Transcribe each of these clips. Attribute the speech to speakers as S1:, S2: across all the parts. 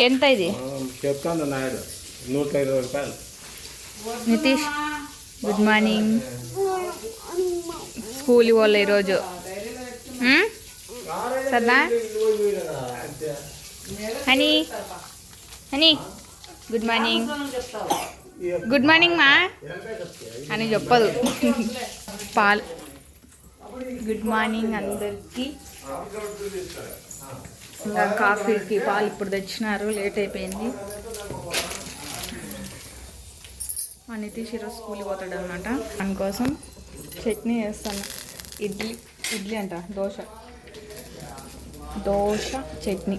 S1: ఎంత ఇది?
S2: చెప్తాను నాయుడు. నూట ఇరవై రూపాయలు.
S1: Nitish good morning. స్కూల్ పోలే ఈరోజు? సరేనా honey honey good morning. Good morning మా. అని చెప్పదు. పాల్. గుడ్ మార్నింగ్ అందరికీ. ఇంకా కాఫీకి పాలు ఇప్పుడు తెచ్చినారు లేట్ అయిపోయింది. మా నితీష్ ఈరోజు స్కూల్కి పోతాడు అనమాట దానికోసం చట్నీ చేస్తాను. ఇడ్లీ ఇడ్లీ అంట దోశ. దోశ చట్నీ.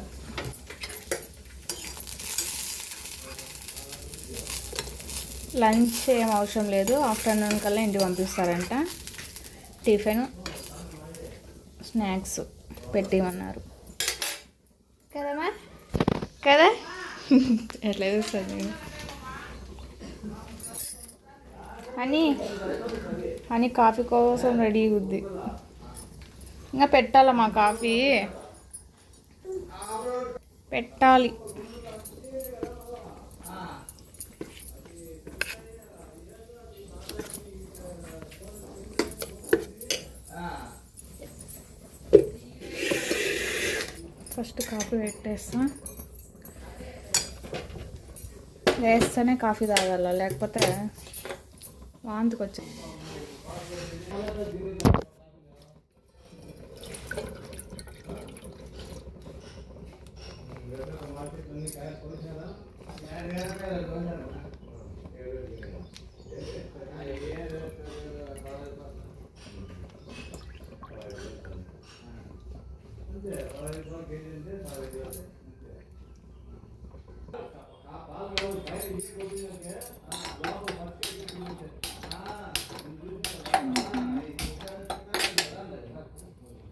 S1: లంచ్ ఏం అవసరం లేదు. ఆఫ్టర్నూన్ కల్లా ఇంటికి పంపిస్తారంట. టిఫిన్ స్నాక్స్ పెట్టిమన్నారు కదమ్మా కదా ఎట్లా చూస్తాను నేను అని అని కాఫీ కోసం రెడీ ఉంది ఇంకా పెట్టాలమ్మా కాఫీ? పెట్టాలి. ఫస్ట్ కాఫీ పెట్టేస్తా. వేస్తేనే కాఫీ తాగాల లేకపోతే వాంతికి వచ్చి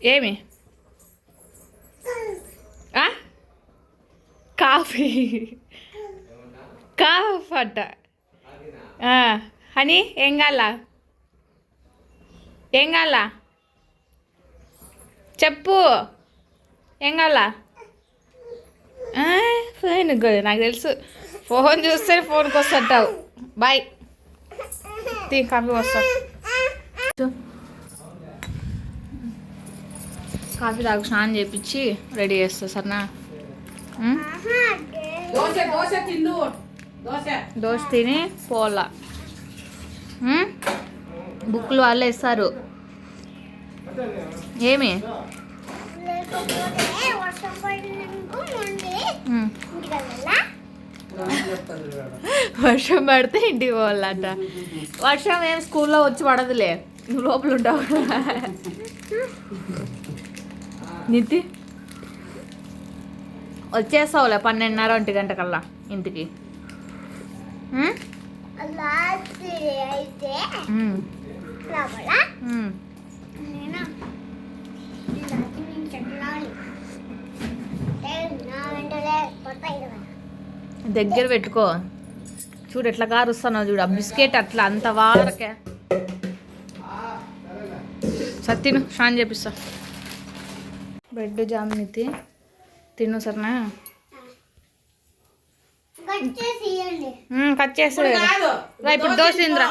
S1: ఏమి? కాఫీ. కాఫ్ అట్ట. హనీ ఏం కాల ఏం కాల చెప్పు. ఏం కాల ఆ, ఫోన్ నాకు తెలుసు. ఫోన్ చూస్తే ఫోన్కి వస్తుంటావు బాయ్. తీ కాఫీ వస్తా. కాఫీ తాగు స్నానం చేపించి రెడీ చేస్తా సరేనా?
S3: దోశ
S1: తిని పోలా? బుక్లు వాళ్ళే ఇస్తారు. ఏమి?
S4: వర్షం
S1: పడితే ఇంటికి పోవాలంట. వర్షం ఏం స్కూల్లో వచ్చి పడదులే. నువ్వు లోపల ఉంటావు. నితి? వచ్చేస్తావులే పన్నెండున్నర ఒంటి గంట కల్లా ఇంటికి. దగ్గర పెట్టుకో. చూడు ఎట్లా కారుస్తున్నావు చూడు. ఆ బిస్కెట్ అట్లా అంత వారకే. సత్తిను స్నానం చేపిస్తా. బ్రెడ్ జామ్ నితి తిను సరేనా? కట్ చేసి
S3: కాదు.
S1: రా ఇప్పుడు దోశ తిందిరా.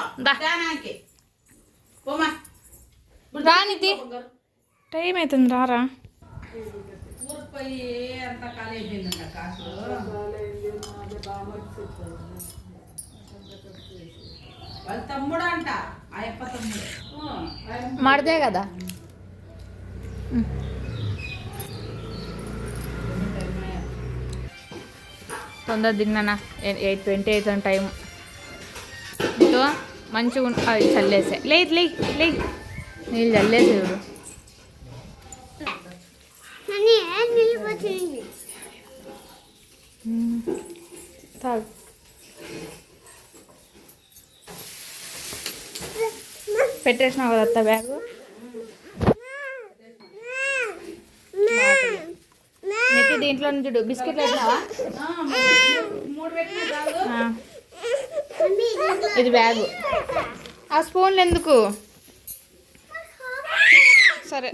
S1: టైం అవుతుంది రారా
S3: ఊరికి పోయి
S1: తొందర తిన్నానా? ఎయిట్ ట్వంటీ అవుతుంది టైం ఇదో మంచిగా అది చల్లేసే. లేదు లే లే. నీళ్ళు చల్లేసే చూడు. తాగు. పెట్టేసినావు కదా అత్త బ్యాగు? మీకు దీంట్లో చూడు. బిస్కెట్లు ఇది బ్యాగు. ఆ స్పూన్లు ఎందుకు? సరే.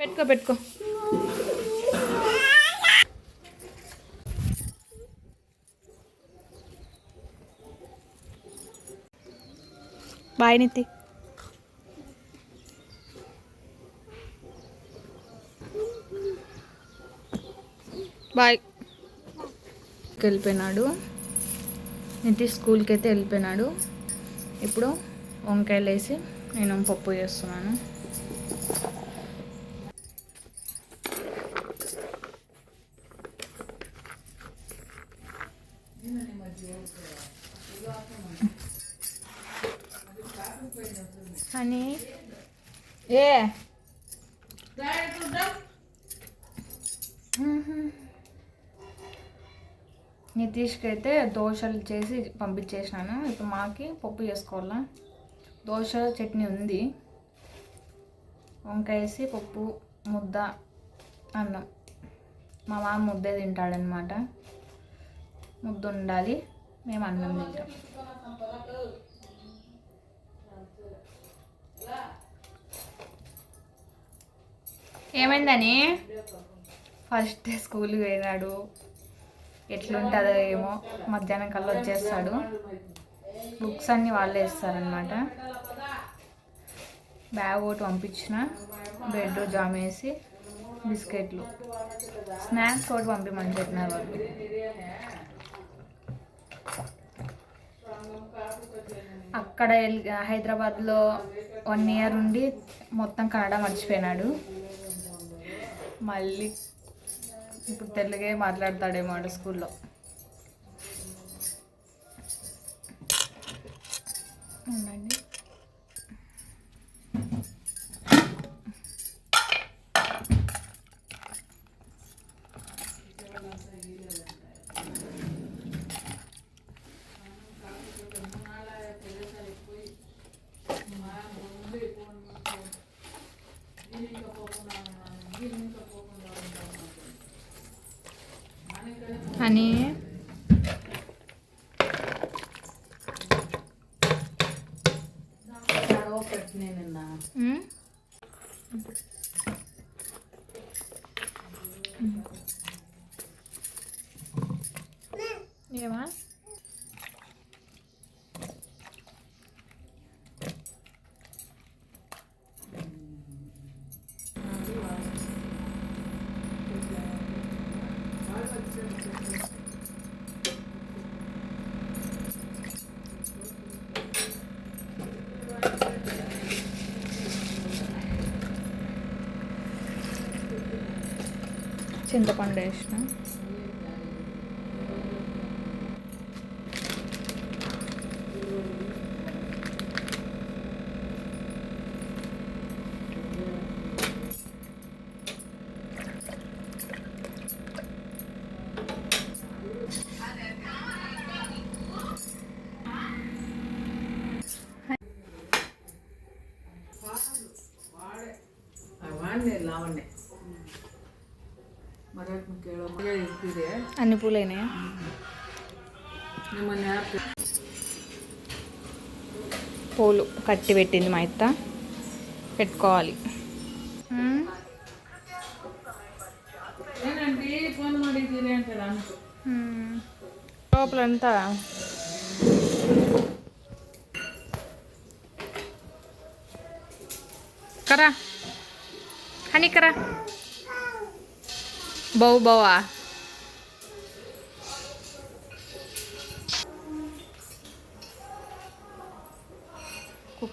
S1: పెట్టుకో పెట్టుకో. Bye Niti bye. వెళ్ళిపోయినాడు నితి స్కూల్కి అయితే వెళ్ళిపోయినాడు. ఇప్పుడు వంకాయలు వేసి నేను పప్పు చేస్తున్నాను అని ఏ నితీష్కి అయితే దోశలు చేసి పంపించేసినాను. ఇప్పుడు మాకి పప్పు చేసుకోవాలా? దోశ చట్నీ ఉంది. వంకాయ వేసి పప్పు ముద్ద అన్నం. మా మామ ముద్దే తింటాడనమాట ముద్ద ఉండాలి. మేము అన్నం తింటాం. ఏమైందని ఫస్ట్ డే స్కూల్కి పోయినాడు. ఎట్లుంటుందో ఏమో మధ్యాహ్నం కల్లా వచ్చేస్తాడు. బుక్స్ అన్నీ వాళ్ళే ఇస్తారనమాట బ్యాగ్ ఒకటి పంపించిన బ్రెడ్ జామ్ వేసి బిస్కెట్లు. స్నాక్స్ ఒకటి పంపించమని చెప్పినారు వాళ్ళు. అక్కడ హైదరాబాద్లో వన్ ఇయర్ ఉండి మొత్తం కన్నడ మర్చిపోయినాడు. మళ్ళీ ఇప్పుడు తెలుగే మాట్లాడతాడేమో ఆడ స్కూల్లో. ఉండండి అని ఉమ్, ఏమా చింతపండు వేసిన.
S3: పూలేనే.
S1: పూలు కట్టి పెట్టింది మా ఇత్త పెట్టుకోవాలి. లోపలంతా కరా. హనీ కరా. బౌ బౌవా.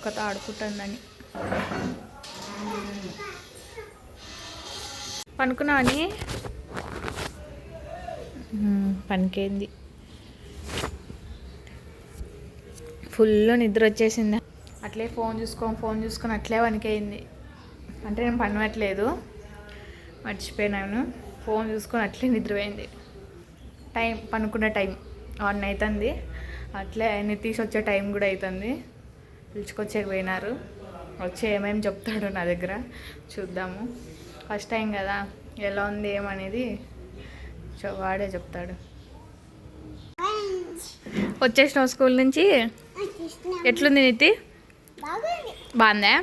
S1: కుక్కతో ఆడుకుంటుందని. పనుకున్నావని పనికేంది. ఫుల్ నిద్ర వచ్చేసింది. అట్లే ఫోన్ చూసుకొని ఫోన్ చూసుకొని అట్లే పనికైంది అంటే నేను పనివట్లేదు మర్చిపోయినాను ఫోన్ చూసుకొని అట్లే నిద్రపోయింది. Time పనుకునే time. వన్ అవుతుంది అట్లే నితీష్ వచ్చే టైం కూడా అవుతుంది పిలుచుకొచ్చే పోయినారు. వచ్చి ఏమేమి చెప్తాడు నా దగ్గర చూద్దాము. ఫస్ట్ టైం కదా ఎలా ఉంది ఏమనేది వాడే చెప్తాడు. వచ్చేసినావు స్కూల్ నుంచి? ఎట్లుంది నీతి?
S4: బాగుంది.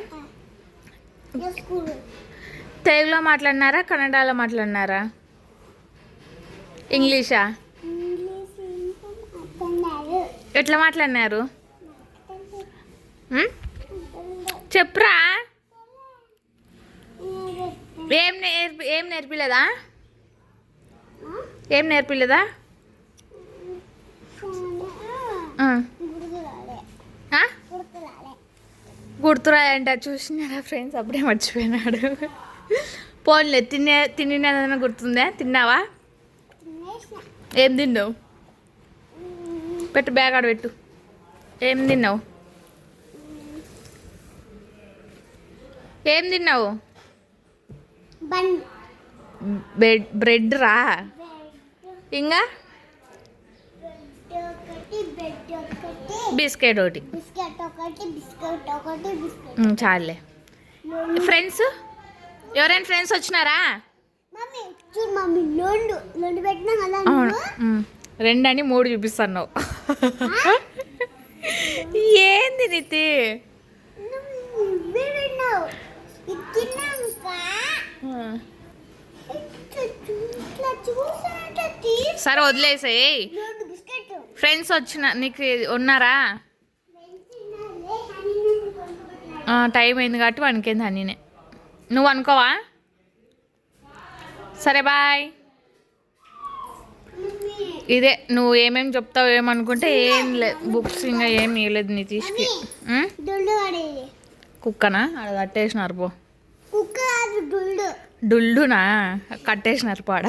S1: తెలుగులో మాట్లాడినారా కన్నడలో మాట్లాడినారా? ఇంగ్లీషా? ఎట్లా మాట్లాడినారు? చెప్పురా. ఏం నేర్పి ఏం నేర్పిలేదా? ఏం నేర్పిలేదా? ఆ. చూసినారా ఫ్రెండ్స్? అప్పుడే మర్చిపోయినాడు. పోన్లే తినే తినేదన్నా గుర్తుందా? తిన్నావా? ఏం తిన్నావు? పెట్టు బ్యాగ్ ఆడ పెట్టు. ఏం తిన్నావు? ఏం తిన్నావు? బ్రెడ్ రా. ఇంకా? బిస్కెట్ ఒకటి. చాలులే ఫ్రెండ్స్? ఎవరైనా ఫ్రెండ్స్ వచ్చినారా? ఉమ్, రెండని మూడు చూపిస్తున్నావు. ఏంది నితి? సరే వదిలేసేయ్. ఫ్రెండ్స్ వచ్చిన నీకు ఉన్నారా? టైం అయింది కాబట్టి వనికేంది అన్నీనే నువ్వు అనుకోవా సరే బాయ్. ఇదే నువ్వు ఏమేమి చెప్తావు ఏమనుకుంటే ఏం లేదు బుక్స్ ఇంకా ఏం ఇవ్వలేదు నీ తీసుకి ఉమ్?
S4: డొల్లు పడేది
S1: కుక్కనా? అది కట్టేసినారు పో. డుల్డునా కట్టేసినారు పాడ.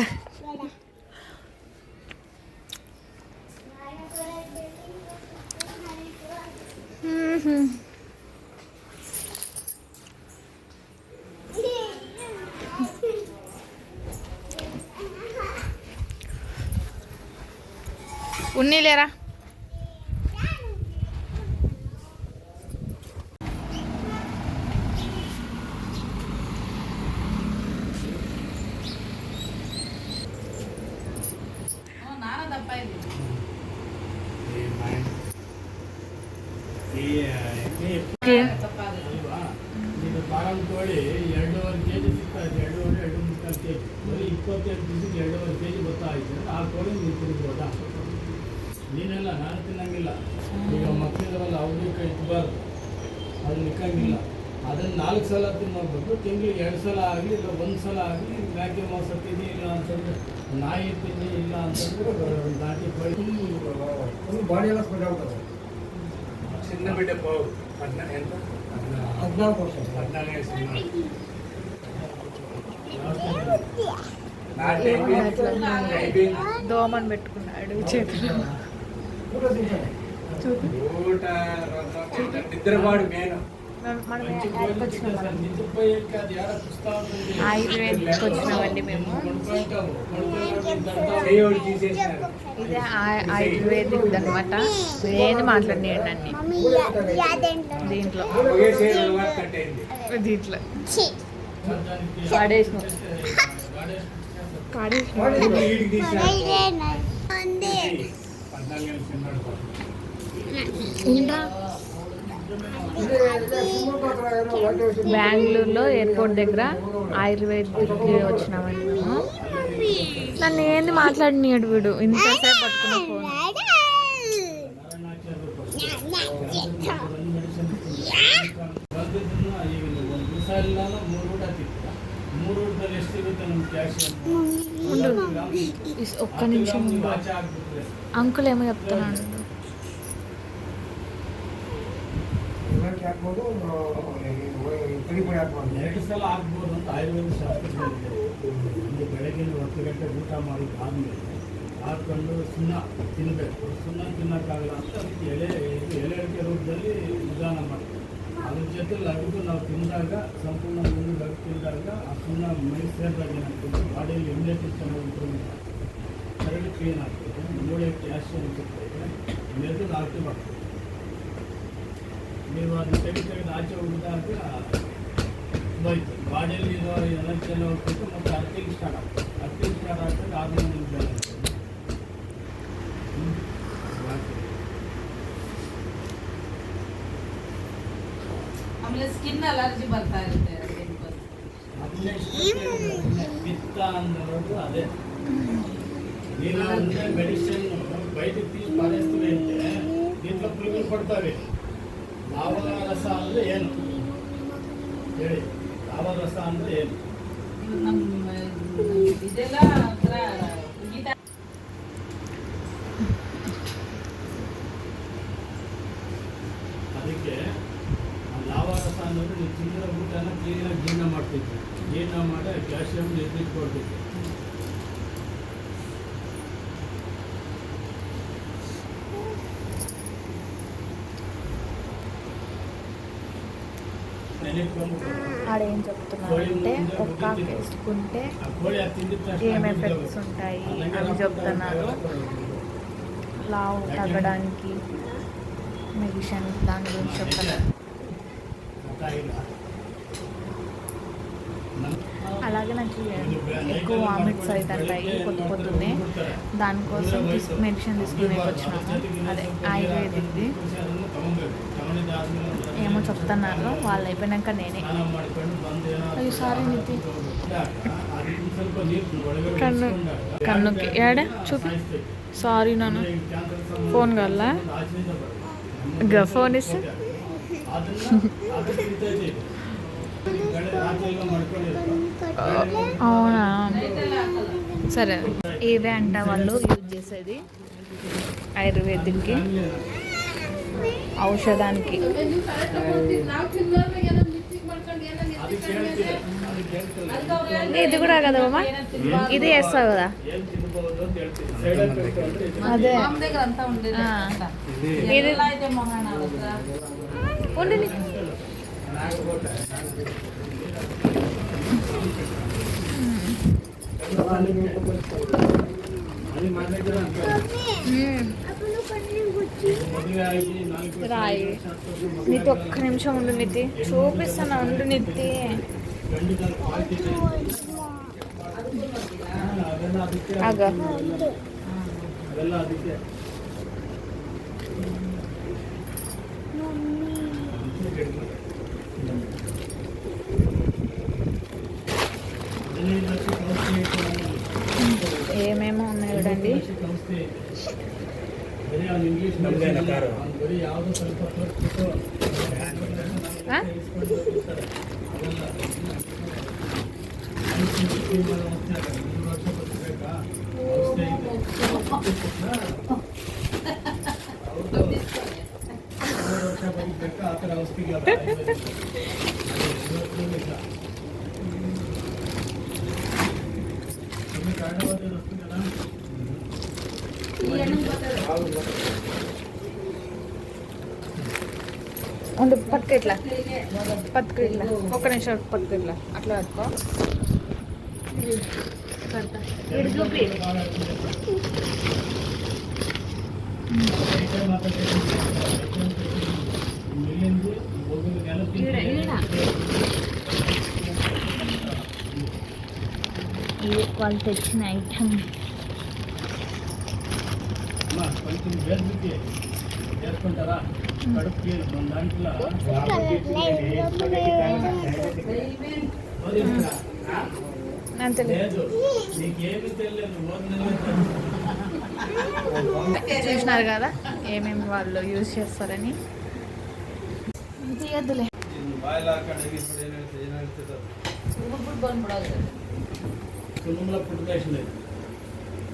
S1: లేరా?
S5: ಇದು ಫಾರಂ ಕೋಳಿ ಎರಡೂವರೆ ಕೆ ಜಿ ಎರಡೂವರೆ ಎರಡು ಮುಕ್ಕಾಲು ಕೆ ಜಿ ಬರೀ ಇಪ್ಪತ್ತೆಂಟು ದಿವಸಕ್ಕೆ ಎರಡೂವರೆ ಕೆ ಜಿ ಆ ಕೋಳಿ ನೀವು ತಿನ್ಬೋದಾ ಈಗ ಮಕ್ಕಳಿದಾವಲ್ಲ ಅವ್ರಿಗೆ ಇಟ್ಬಾರ್ದು ಅದು ನಿಕ್ಕಂಗಿಲ್ಲ ಅದನ್ನು ನಾಲ್ಕು ಸಲ ತಿನ್ನೋಗ್ಬೇಕು ತಿಂಗಳಿಗೆ ಎರಡು ಸಲ ಆಗಲಿ ಇಲ್ಲ ಒಂದು ಸಲ ಆಗಲಿ ಮ್ಯಾಕೆ ಮಾಂಸ ತಿನ್ನಿ ಇಲ್ಲ ಅಂತಂದ್ರೆ ನಾಯಿ ತಿನ್ನಿ ಇಲ್ಲ ಅಂತಂದ್ರೆ ನಾಟಿ ಕೋಳಿ
S2: ಬಾಡಿ ಎಲ್ಲ ಸ್ಪ್ರೆಡ್ ಆಗ್ತದೆ
S5: చిన్న బిడ్డ పోవు పద్నా ఎంత
S2: ಹದಿನಾಲ್ಕು ವರ್ಷ
S5: పద్నాలుగు సినిమా
S1: దోమని పెట్టుకున్నాడు చేతిలో
S2: ಊಟ ತಿಂತಾನೆ
S5: ఊట నిద్రపాడు మేను
S1: మనం వచ్చినాం ఆయుర్వేదిక్ వచ్చినామండి మేము. ఇదే ఆయుర్వేదిక్ అనమాట ఏది
S4: యాదేంట్లో
S1: దీంట్లో. దీంట్లో. పాడేసినాం. పాడేసినాం. బెంగళూరులో ఎయిర్పోర్ట్ దగ్గర ఆయుర్వేదిక్కి వచ్చినామండి మేము. నన్ను ఏంది మాట్లాడినాడు వీడు? ఇంతసేపు పట్టుకున్న ఫోన్. ఒక్క నిమిషం అంకుల్ ఏమో చెప్తున్నాడు.
S2: ಇವೆಂಟ್ ಹಾಕ್ಬೋದು ಕಡಿ ಹಾಕ್ಬೋದು.
S5: ಎರಡು ಸಲ ಹಾಕ್ಬೋದು ಅಂತ ಆಯುರ್ವೇದ ಶಾಸ್ತ್ರ ಒಂದು ಬೆಳಗಿನ ಹತ್ತು ಗಂಟೆ ಊಟ ಮಾಡಿದ ಆದಮೇಲೆ ಹಾಕೊಂಡು ಸುಣ್ಣ ತಿನ್ನಬೇಕು ಸುಣ್ಣ ತಿನ್ನೋಕ್ಕಾಗಲ್ಲ ಅಂತ ಅದಕ್ಕೆ ಎಲೆ ಎಲೆ ಅಡಿಕೆ ರೂಪದಲ್ಲಿ ನಿಧಾನ ಮಾಡ್ತೀವಿ. ಅದ್ರ ಜೊತೆ ಲಘು ನಾವು ತಿಂದಾಗ, ಸಂಪೂರ್ಣ ಮುಂದೆ ಲಘು ತಿಂದಾಗ ಆ ಸುಣ್ಣ ಮೈ ಸೇರಿದಾಗ ಏನಾಗ್ತದೆ? ಬಾಡಿಯಲ್ಲಿ ಎಣ್ಣೆ ಸಿಸ್ಟಮ್ ಇಂಪ್ರೂವ್ಮೆಂಟ್ ಕರಡು ಕ್ಲೀನ್ ಆಗ್ತದೆ ಮೂಳೆ ಕ್ಯಾಲ್ಸಿಯಂ ಸಿಗ್ತದೆ. ಮೆದು ಆಕ್ಟಿವ್ ಆಗ್ತದೆ. ನೀವು ಅದು ತೆಗೆದು ತೆಗೆದು ಆಚೆ ಹೋಗಿದಾಗ ಹೋಯ್ತು ಬಾಡಿಯಲ್ಲಿ ಇರೋ ಎನರ್ಜಿಯಲ್ಲಿ ಹೋಗ್ಬಿಟ್ಟು ಮತ್ತೆ ಅರ್ತಿಂಗ್ ಸ್ಟಾರ್ಟ್ ಆಗ್ತದೆ ಅರ್ತಿಂಗ್ ಸ್ಟಾರ್ಟ್ ಆಗ್ತದೆ ಆಮೇಲೆ ನಿಮ್ಗೆ
S3: ಆಮೇಲೆ ಸ್ಕಿನ್ ಅಲರ್ಜಿ ಬರ್ತಾ ಇರುತ್ತೆ
S5: ಪಿತ್ತ ಅನ್ನೋದು ಅದೇ. ನೀನು ಅಂದರೆ ಮೆಡಿಸಿನ್ ಬಯಟಿಗೆ ತೀರ್ಮಾನಿಸ್ತೀವಿ ಅಂತೆ. ನೀನು ಪುಳಿಗಳು ಕೊಡ್ತಾವೆ ಲಾವರಸ ಅಂದರೆ ಏನು? ಹೇಳಿ ಲಾವರಸ ಅಂದರೆ ಏನು?
S3: ಇದೆಲ್ಲ
S1: ఆడేం చెప్తున్నారంటే ఒక్క వేసుకుంటే ఏం ఎఫెక్ట్స్ ఉంటాయి అని చెప్తున్నారు. లావు తగ్గడానికి మెడిసిన్ దాని గురించి చెప్తున్నారు. అలాగే నాకు ఎక్కువ వామిట్స్ అవుతుంటాయి పొద్దు పొద్దున్నే. దానికోసం తీసు మెడిసిన్ తీసుకుని వచ్చినాము అదే ఆయుర్వేదిక్ది. ఏమో చెప్తున్నారు వాళ్ళు అయిపోయినాక నేనే. అయ్యో, sorry, నితి. కన్ను కన్నుకి ఏడ చూపి. సారీ నాన్న. ఫోన్ కల్లా? గా ఫోన్ ఇస్తే. అవునా? సరే. ఇవే అంట వాళ్ళు యూజ్ చేసేది. ఆయుర్వేదిక్కి. ఔషధానికి ఇది కూడా కదా బామ్మ ఇది వేస్తావు కదా అదే
S3: మామ దగ్గర
S1: రాయి. నీతి ఒక్క నిమిషం ఉండు నితి. చూపిస్తాను ఉండు నితి.
S5: గండి దాని ಬರೀ ಅವ್ನು ಇಂಗ್ಲೀಷ್ ಬರೀ ಯಾವುದೋ ಸ್ವಲ್ಪ
S1: ఉండు పట్టుకు ఇట్లా. పట్టుకు ఇట్లా. ఒక్క నిమిషం పట్టుకు ఇట్లా. అట్లా పట్టుకో. కడతా. ఇటు ఇది వాళ్ళు తెచ్చిన ఐటమ్ చూసినారు కదా ఏమేమి వాళ్ళు యూజ్ చేస్తారని.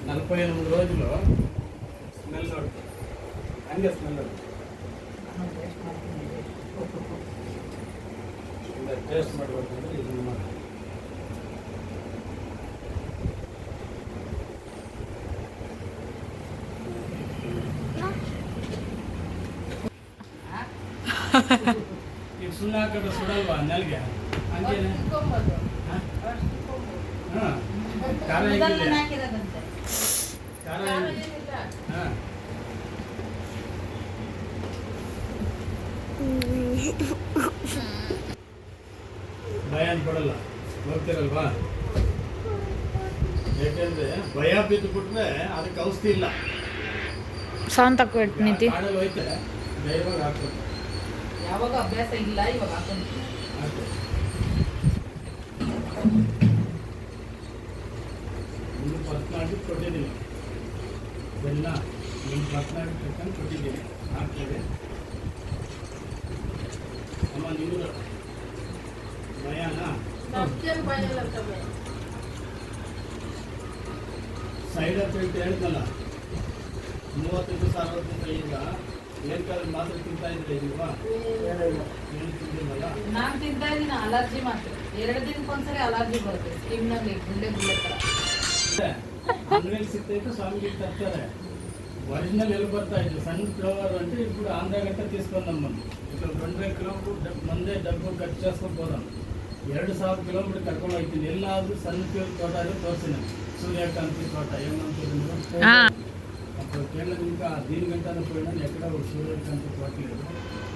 S5: నలభై ఎనిమిది రోజులు ಸ್ಮೆಲ್ ನೋಡ್ತು ಹಂಗೆ ಸ್ಮೆಲ್ ನೋಡ್ತು ಟೇಸ್ಟ್ ಮಾಡಬೇಕಂದ್ರೆ ಇದನ್ನು ಮಾಡಿ ಈಗ ಸುಣ್ಣ ಹಾಕೋದು ಸುಡಲ್ವಾ ನೆಲ್ಗೆ? ಹಂಗೇನೆ? ಹಾಂ? ಖಾರ ಖಾರ ಹಾಂ. ಭಯ ಕೊಡಲ್ಲ ಹೋಗ್ತಿರಲ್ವಾ ಯಾಕೆಂದ್ರೆ ಭಯ ಬಿದ್ದು ಬಿಟ್ರೆ ಅದಕ್ಕೆ ಔಷಧಿ ಇಲ್ಲ.
S1: ಶಾಂತ
S5: ನಿಂತಿ. ಹೋಯ್ತೆ? ದೈವಾಗ ಹಾಕ್ಬೇಕು.
S3: ಯಾವಾಗ ಅಭ್ಯಾಸ ಇಲ್ಲ ಇವಾಗ ಹಾಕೊಂಡು
S5: ಇನ್ನು ಪರ್ಸ್ನಾಲ್ಟಿ ಕೊಟ್ಟಿದ್ದೀನಿ. ಬೆಲ್ಲ ನಿಮ್ಮ ಪರ್ಸ್ನಾಲ್ಟಿ ತಕ್ಕಂಗೆ ಕೊಟ್ಟಿದ್ದೀನಿ. ಹಾಕ್ತೇವೆ. ಸೈಡ್ ಎಫೆಕ್ಟ್ ಹೇಳ್ತಲ್ಲ ಮೂವತ್ತೈದು ಸಾವಿರ ರೂಪಾಯಿ ಈಗ ಏನ್ಕಾದ್ರೆ ಮಾತ್ರ ತಿಂತಾ ಇದ್ರೆ ಇಲ್ವಾ
S2: ಏನಿಲ್ಲ
S5: ಏನು ತಿಂದಿಲ್ಲಲ್ಲ
S3: ನಾನ್ ತಿಂತಾ ಇದೀನಿ ಅಲರ್ಜಿ ಮಾತ್ರ ಎರಡು ದಿನಕ್ಕೊಂದ್ಸರಿ ಅಲರ್ಜಿ ಬರುತ್ತೆ ಸ್ಕಿನ್ ನಲ್ಲಿ ಗುಂಡೆ ಗುಂಡೆ ತರ
S5: ಅಂಗಡಿಯಲ್ಲಿ ಸಿಗ್ತೈತೆ ಸ್ವಾಮಿಗೆ ತರ್ತಾರೆ ಒರಿಜಿನಲ್ ಎಲ್ಲಿ ಬರ್ತಾ ಇತ್ತು సన్ ఫ్లవర్ అంటే ఇప్పుడు ఆంధ్ర గంట తీసుకుందాం మనం ఇక్కడ రెండు వేల కిలోమీటర్ ముందే డబ్బు ఖర్చు చేసుకొని పోదాం ಎರಡು ಸಾವಿರ ಕಿಲೋಮೀಟರ್ ಕರ್ಕೊಂಡು ಹೋಗ್ತೀನಿ ಎಲ್ಲಾದ್ರೂ ಸಣ್ಣ ಫ್ಯೂರ್ ತೋಟ ಇದೆ ತೋರಿಸಿನ సూర్యకాంతి తోట ఏమంటుంది మీరు?
S1: ఆ.
S5: అప్పుడు కేరళ ఇంకా దీనికంటే పోయినా ఎక్కడ ఒక సూర్యకాంతి తోట లేదు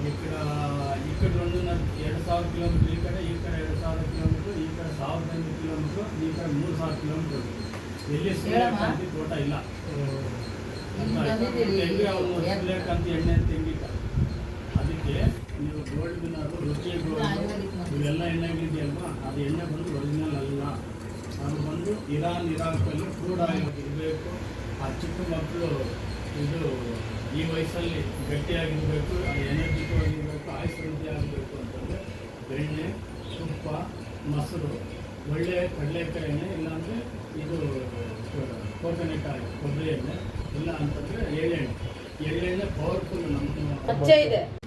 S5: ఇక్కడ ఇక్కడ రెండున్నర ಎರಡು ಸಾವಿರ ಕಿಲೋಮೀಟರ್ ಈ ಕಡೆ ಈ ಕಡೆ ಎರಡು ಸಾವಿರ ಕಿಲೋಮೀಟರ್ ಈ ಕಡೆ ಸಾವಿರದ ಐನೂರು ಕಿಲೋಮೀಟರ್ ಈ ಕಡೆ ಮೂರು ಸಾವಿರ ಕಿಲೋಮೀಟರ್ ಎಲ್ಲಿ ಸೂರ್ಯಕಾಂತಿ ತೋಟ ಇಲ್ಲ ಅಂತ ಆಯ್ತು. ತೆಂಗಿನ ಅವನು ಸೂರ್ಯಕಾಂತಿ ಎಣ್ಣೆ ತೆಂಗಿಕ ಅದಕ್ಕೆ ನೀವು ಗೋಲ್ಡ್ ವಿನ್ನರು ರುಚಿ ಗೋಲ್ಡ್ ಇವೆಲ್ಲ ಎಣ್ಣೆಗಳಿದೆಯಲ್ವಾ ಅದು ಎಣ್ಣೆ ಬಂದು ಒರಿಜಿನಲ್ ಅಲ್ಲ. ಅದು ಬಂದು ಇರಾನ್ ಇರಾಕಲ್ಲಿ ಕ್ರೂಡ್ ಇರಬೇಕು. ಆ ಚಿಕ್ಕ ಮಕ್ಕಳು ಇದು ಈ ವಯಸ್ಸಲ್ಲಿ ಗಟ್ಟಿಯಾಗಿರಬೇಕು ಎನರ್ಜಿಟಿವಾಗಿರಬೇಕು ಆಯುಷ್ವೃದ್ಧಿ ಆಗಬೇಕು ಅಂತಂದರೆ ಬೆಣ್ಣೆ, ತುಪ್ಪ, ಮೊಸರು, ಒಳ್ಳೆ ಕಡಲೆಕಾಯಿ ಎಣ್ಣೆ, ಇಲ್ಲಾಂದರೆ ಇದು ಕೋಕೋನಟ್ ಕೊಬ್ಬರಿ ಎಣ್ಣೆ, ಇಲ್ಲ ಅಂತಂದರೆ ಎಳ್ಳೆಣ್ಣೆ. ಎಳ್ಳೆಣ್ಣೆ ಪವರ್ಫುಲ್ ನಮ್ಮ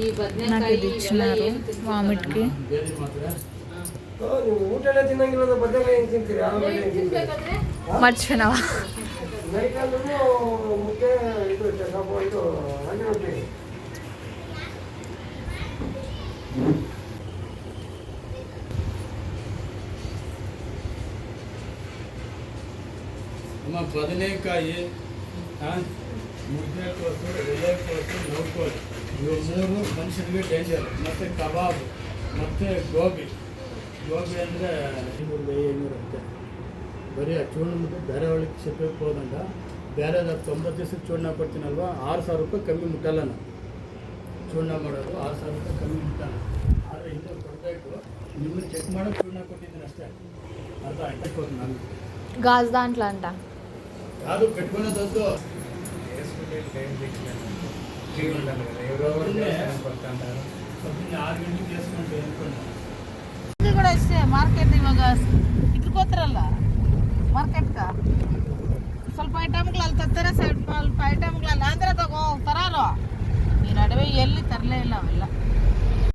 S1: నాకు
S3: ಬದನೆಕಾಯಿ
S1: ఇది ఇచ్చినారు వామిట్కి
S5: ಬೇರೆ ಮಾತ್ರ
S2: ಓ, ನೀವು ಊಟನೇ ತಿನ್ನಂಗಿಲ್ಲ ಬದನೆಕಾಯಿ ಹೆಂಗ್ ತಿಂತೀರಿ ಆಮೇಲೆ ಹೆಂಗ್ ತಿಂತೀರಿ
S3: ತಿನ್ಬೇಕಾದ್ರೆ
S1: మర్చిపోయినావా
S2: ನೈಟ್ ಅಂದ್ರೂ ಮುದ್ದೆ ಇದು ಸ್ವಲ್ಪ ಇದು ರಾಗಿ ರೊಟ್ಟಿ
S5: ನಮ್ಮ ಬದನೆಕಾಯಿ ಆ, ಮುದ್ದೆಕೋಸು ಎಲೆಕೋಸು ನೌಕೋಸು ಇವು ಮೂರು ಮನುಷ್ಯನಿಗೆ ಡೇಂಜರ್ ಮತ್ತು ಕಬಾಬ್ ಮತ್ತು ಗೋಬಿ. ಗೋಬಿ ಅಂದರೆ ಐನೂರು ಐನೂರು ಅಂತೆ. ಬರೀ ಆ ಚೂರ್ಣ ಮತ್ತು ಬೇರೆ ಒಳಗೆ ಸಿಪ್ಪಕ್ಕೆ ಹೋದಂಗ ಬೇರೆ ತೊಂಬತ್ತು ದಿವ್ಸಕ್ಕೆ ಚೂರ್ಣ ಕೊಡ್ತೀನಲ್ವಾ? ಆರು ಸಾವಿರ ರೂಪಾಯಿ ಕಮ್ಮಿ ಮುಟ್ಟಲ್ಲ ನಾನು ಚೂರ್ಣ ಮಾಡೋದು ಆರು ಸಾವಿರ ರೂಪಾಯಿ ಕಮ್ಮಿ ಮುಟ್ಟಲ್ಲ. ಆದರೆ ಇನ್ನೂ ಕೊಡಬೇಕು ನಿಮ್ಮನ್ನು ಚೆಕ್ ಮಾಡೋ ಚೂರ್ಣ ಕೊಟ್ಟಿದ್ದೀನಿ ಅಷ್ಟೇ. ಅರ್ಧ ಆಯ್ತು ಹೋಗಿ ನಾನು.
S1: ಗಾಜ್ದಾಂಟ್ಲ ಅಂತ.
S5: ಯಾರು ಕಟ್ಕೊಳ್ಳೋದದ್ದು
S3: ಕೂಡ ಅಷ್ಟೇ ಮಾರ್ಕೆಟ್ ಇವಾಗ ಇಟ್ಕೋತಾರಲ್ಲ? ಮಾರ್ಕೆಟ್ಗ ಸ್ವಲ್ಪ ಐಟಮ್ಗಳು ಅಲ್ಲಿ ತರ್ತಾರೆ ಸ್ವಲ್ಪ ಐಟಮ್ಗಳು ಅಲ್ಲಿ ತಗೋ ಹೋಗ್ತಾರೋ ಈ ನಡುವೆ ಎಲ್ಲಿ ತರಲೇ ಇಲ್ಲ ಅವೆಲ್ಲ.